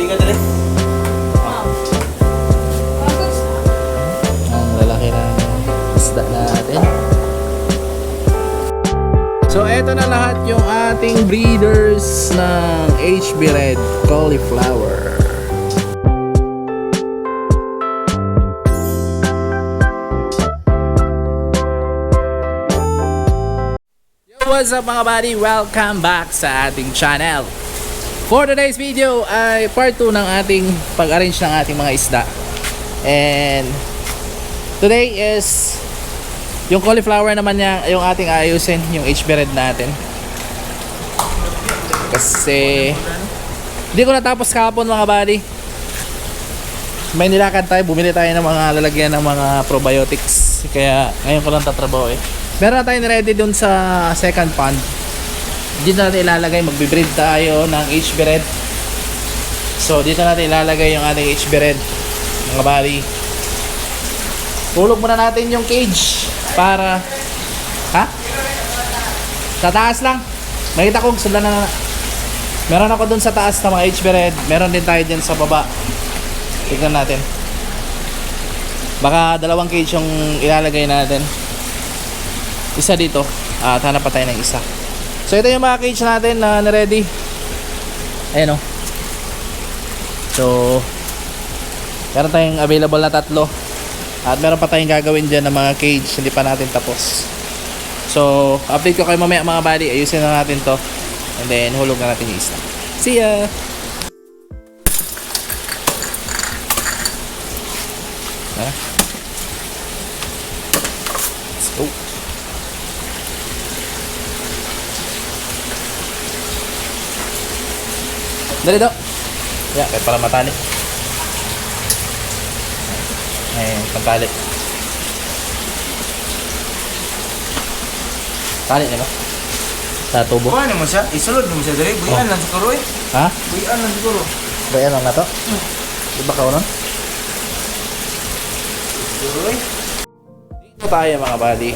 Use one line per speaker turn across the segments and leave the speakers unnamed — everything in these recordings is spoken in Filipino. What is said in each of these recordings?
tubigan dali.
Ang lalaki ng isda natin. So, eto na lahat yung ating breeders ng HB Red Cauliflower. What's up mga buddy? Welcome back sa ating channel. For today's video ay part 2 ng ating pag-arrange ng ating mga isda. And today is yung cauliflower naman niya, yung ating ayusin, yung HB Red natin. Kasi hindi ko natapos kahapon mga buddy. May nilakad tayo, bumili tayo ng mga lalagyan ng mga probiotics. Kaya ngayon ko lang tatrabaho eh. Meron na tayo ready dun sa second pond. Dito natin ilalagay, magbe-breed tayo ng HB Red. So dito natin ilalagay yung ating HB Red. Mga buddy. Tulog muna natin yung cage para ha? Sa taas lang. Makita ko sila na Meron ako dun sa taas na mga HB Red. Meron din tayo dyan sa baba. Tignan natin. Baka dalawang cage yung ilalagay natin. Isa dito. At hanap pa tayo ng isa. So ito yung mga cage natin na na-ready. Ayan o. So, meron tayong available na tatlo. At meron pa tayong gagawin dyan ng mga cage. Hindi pa natin tapos. So, update ko kayo mamaya mga buddy. Ayusin na natin to. And then, hulog na natin yung isa. See ya! Dali daw. Yeah, kahit pala matali. Ayun, pagtali. Tali nila. Sa tubo.
Kuha mo siya. Isulod mo siya dali. Buyan lang siguro eh.
Ha?
Buyan lang siguro.
Bayan lang na to? Di ba kaunan?
Siguro eh.
Dito tayo mga buddy.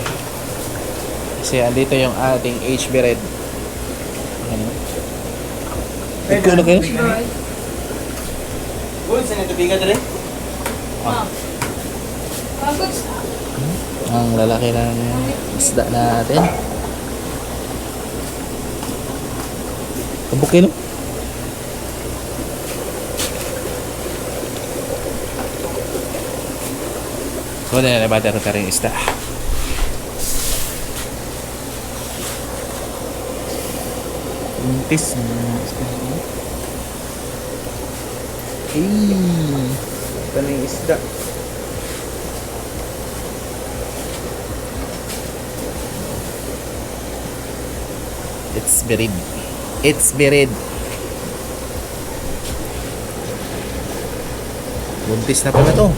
Kasi andito yung ating HB Red. Ito na kayo?
Uy, saan yung tubigan dali?
Ang lalaki ng isda natin. Kabukin no? So, na na ba tayo rin isda?
Mintis.
Hey!
Ito na yung isda.
It's buried. It's buried. Buntis na pala to.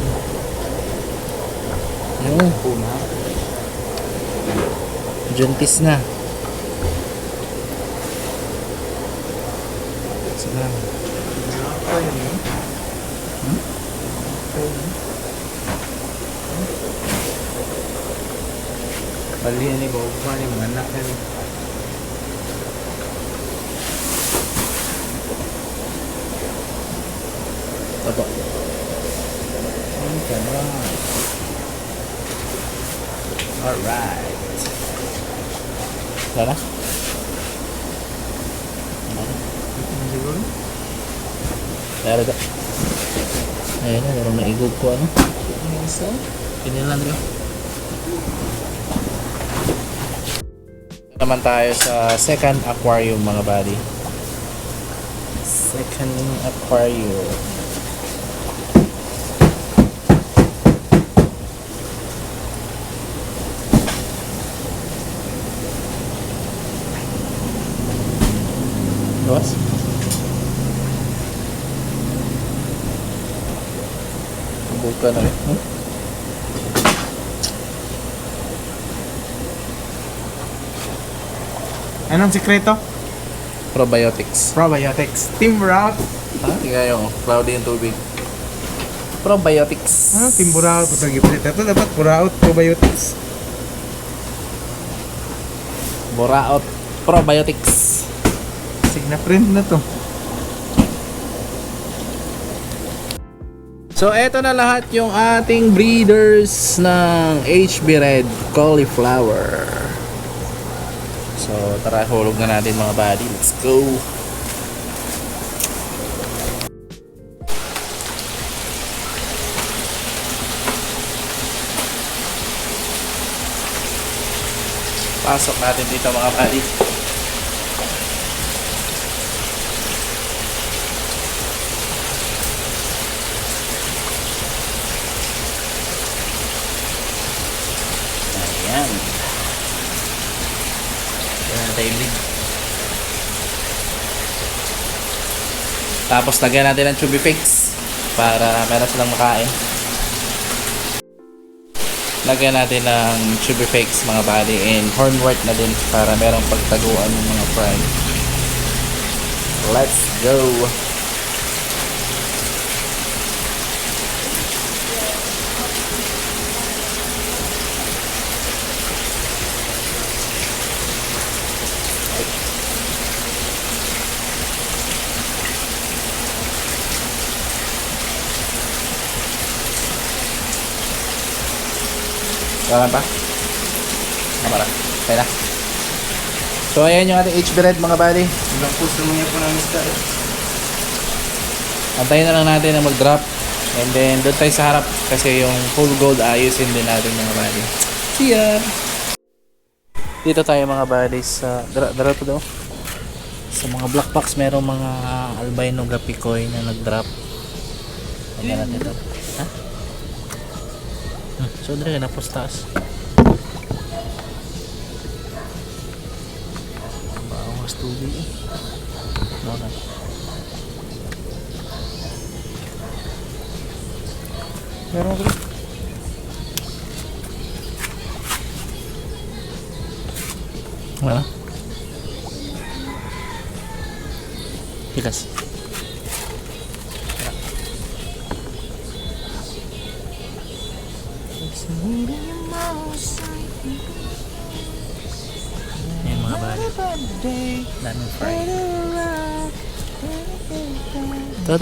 Ano?
Puna.
Juntis na. Sige lang.
Eh. Palihan ni Bob. Paano yung mga anak yan?
Opo.
Ang kama.
Alright. Tara.
Ano siguro?
Tara ka. Ayun na, meron na igog ko ano.
Isa?
Pinilan rin. naman tayo sa second aquarium mga buddy. Second aquarium. Luwas? Buka na rin. Hmm?
Anong sikreto?
Probiotics.
Probiotics. Team Route.
Ha? Tingnan yung cloudy yung tubig. Probiotics.
Ano? Team Buraut. Ito dapat Buraut Probiotics.
Boraot. Probiotics.
Signa print na to.
So, eto na lahat yung ating breeders ng HB Red Cauliflower. So, tara, hulog na natin mga buddy. Let's go! Pasok natin dito mga buddy. Ayan. Ayan na tayo lead. Tapos lagyan natin ng chubby fix para meron silang makain. Lagyan natin ng chubby fix mga body and hornwort na din para merong pagtaguan ng mga fry. Let's go! Wala pa? Tama na. Kaya na. So ayan yung ating HB Red mga bali.
Ilang puso mo yan po ng isda eh.
Antayin na lang natin na mag-drop. And then doon tayo sa harap kasi yung full gold ayusin din natin mga bali. See ya! Dito tayo mga bali sa... Dara, dara to daw. Sa mga black box merong mga albino gapikoy na nag-drop. Tingnan natin ito. So dali na postas. Bawas tubig. Okay. Meron ko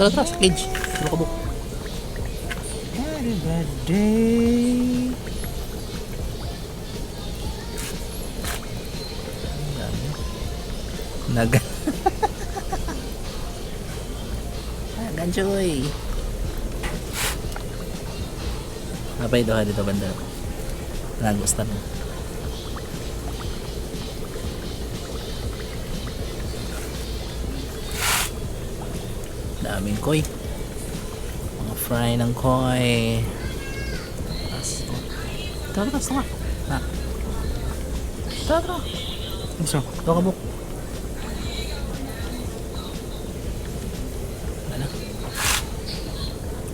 Tara, tara, sa cage. Tulog ka buk. Naga. Ganjoy. Apa itu dito banda? Nagustuhan mo. Daming koi. Mga fry ng koi. Tapos, tara, tara, tara. Ha? Tara, tara. Gusto, ito ka buk. Ano?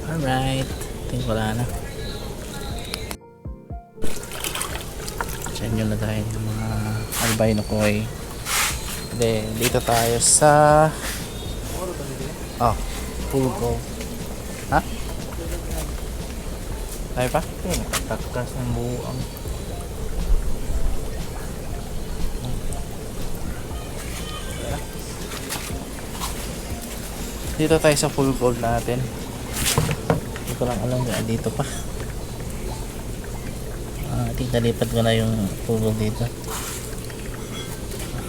Alright. Think wala na. Diyan yun na tayo yung mga albino koi. Then, dito tayo sa... Oh, full go. Ha? Tayo pa? Eh, nakatakas ng buang. Dito tayo sa full gold natin. Hindi ko lang alam na dito pa. Ah, I think nalipat ko na yung full gold dito.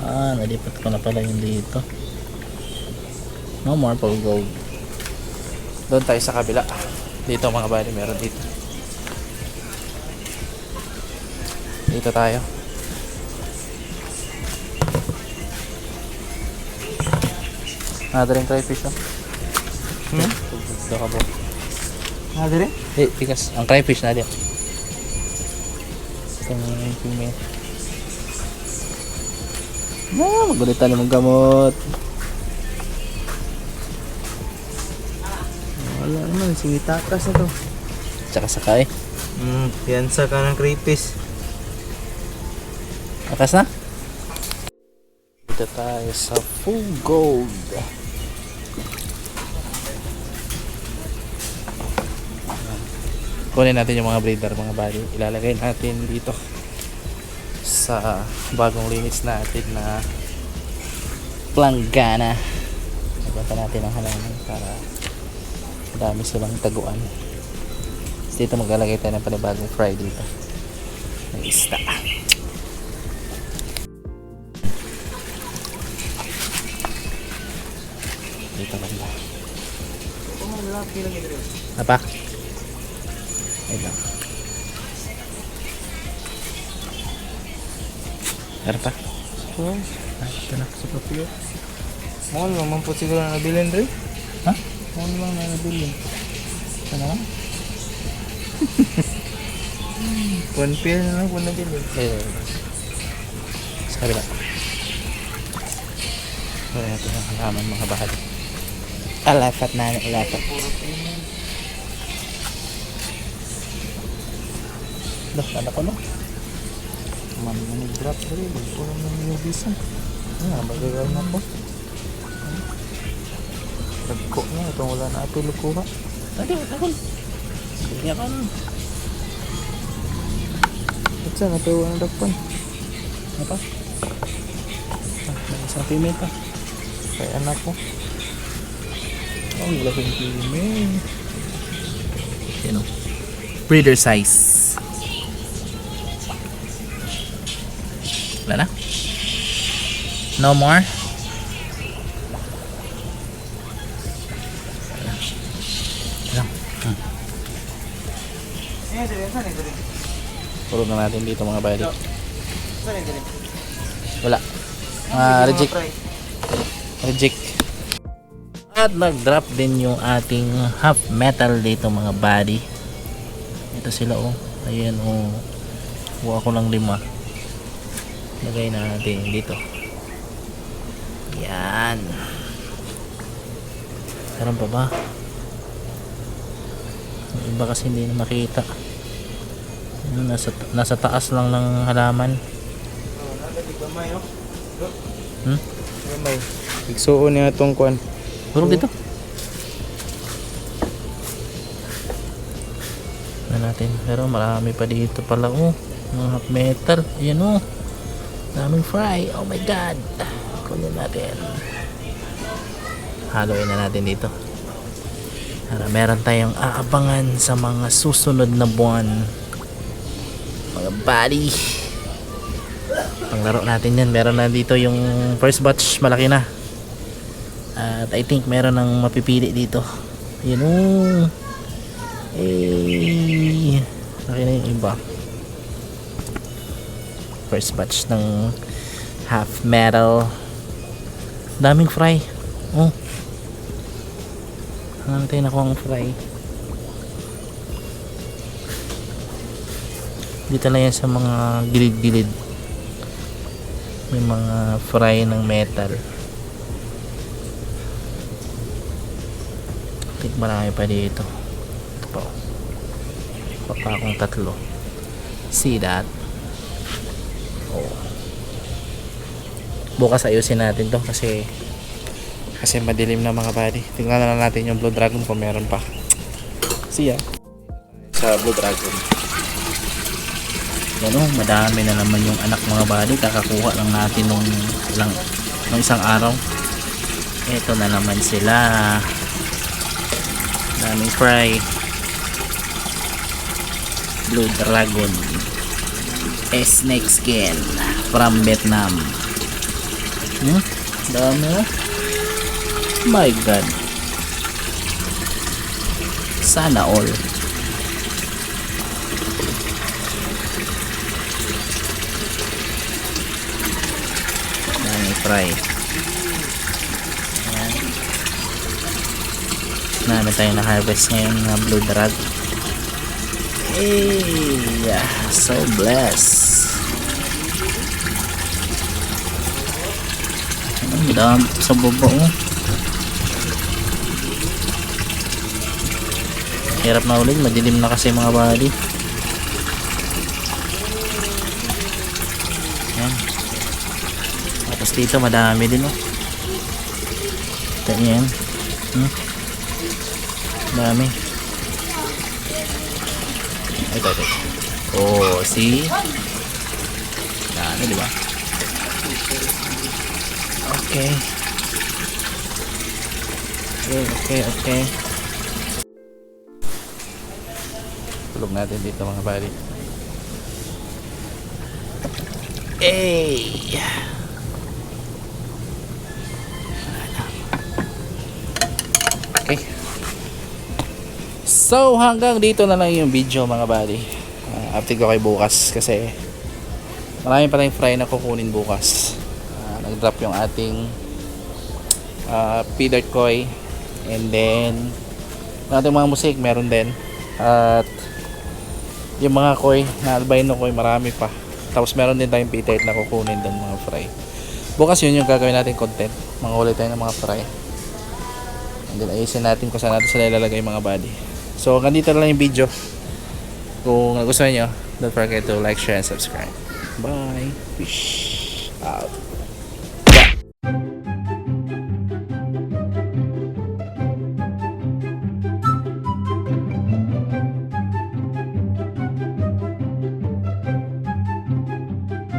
Ah, nalipat ko na pala yung dito. No more full gold. Doon tayo sa kabila. Dito mga bali, meron dito. Dito tayo. Nada rin crayfish oh.
Hmm?
Dito ka po.
Ah, dire?
Eh, tikas. Ang crayfish na din. Ito yung female. Ah, magulitan namang gamot.
Wala naman, sige takas na to.
Tsaka sakay.
Hmm, piyansa ka ng creepies.
Akas na? Dito tayo sa full gold. Kunin natin yung mga breeder, mga bali. Ilalagay natin dito sa bagong linis natin na planggana. Nagpunta natin ang halaman para Dami silang taguan. Tapos dito maglalagay tayo ng panibagong fry dito. May isda. Dito banda. Apa? Ay lang. Meron pa?
Oh,
Ah, ito na.
sa papio. Mahal naman po siguro na nabilin rin. Mahal lang na nabilin.
Ito na lang?
One pair na lang po nabilin.
Eh, sa kabila. So, ito yung halaman mga bahal. Alafat na, alafat. Dah, tanda ko no?
Man mo nag-drop rin. Puro na yung bisan. Ah, magagawa na po. Nagko na. Itong wala na ito lukuha.
Tadi, takon. Kaya ka nun.
At saan? Ito wala na dakpan.
Ano pa? Ah, may isang female pa.
Kaya anak ko. Oh, wala kong kimi.
Yan o. Breeder size. Wala na? No more? Puro na natin dito mga buddy. Wala. Ah, reject. Reject. At nag-drop din yung ating half metal dito mga buddy. Ito sila oh. Ayan oh. Kuha ko ng lima. Lagay na natin dito. Yan. Meron pa ba? Yung iba kasi hindi na makita. Nasa, nasa taas lang ng halaman. Hmm?
Igsuon niya itong kwan.
Burog dito. Na natin. Pero marami pa dito pala oh. Mga half metal. Ayan oh. Daming fry. Oh my god. Kunin natin. Haluin na natin dito. Para meron tayong aabangan sa mga susunod na buwan. Mga buddy. Panglaro natin yan. Meron na dito yung first batch. Malaki na. At I think meron ng mapipili dito. Yun oh. Eh. Laki na yung iba. First batch ng half metal. Daming fry. Oh. Hantay na ko ang fry. Dito na yan sa mga gilid-gilid. May mga fry ng metal. think marami pa dito ito pa oh. pa pa akong tatlo see that oh. bukas ayusin natin to kasi kasi madilim na mga buddy tingnan na natin yung blue dragon kung meron pa see ya sa blue dragon yan oh madami na naman yung anak mga buddy. Kakakuha lang natin nung ilang nung isang araw. Ito na naman sila. Daming fry. Blue dragon. Snake skin from Vietnam. Hmm? dami oh. My god. Sana all daming fry. Ayan. namin tayo na harvest ngayon ng blue drag hey so blessed. Ang dami sa baba oh hirap na ulit madilim na kasi mga body yan tapos dito madami din oh. Ito yan hmm? Dami ito ito oh see dami di ba? Okay. Okay okay okay. Itlog natin dito mga buddy. Hey! So, hanggang dito na lang yung video mga buddy. Uh, update ko kay bukas kasi marami pa tayong fry na kukunin bukas. Ah, nag-drop yung ating uh, feeder koi. And then yung ating mga musik meron din. At yung mga koi na albino koi marami pa. Tapos meron din tayong pitate na kukunin doon mga fry. Bukas yun yung gagawin natin content. Mga ulit tayo ng mga fry. And then ayusin natin kung saan natin sila ilalagay mga body so na lang yung video. Kung nagustuhan nyo don't forget to like, share, and subscribe. Bye. Fish out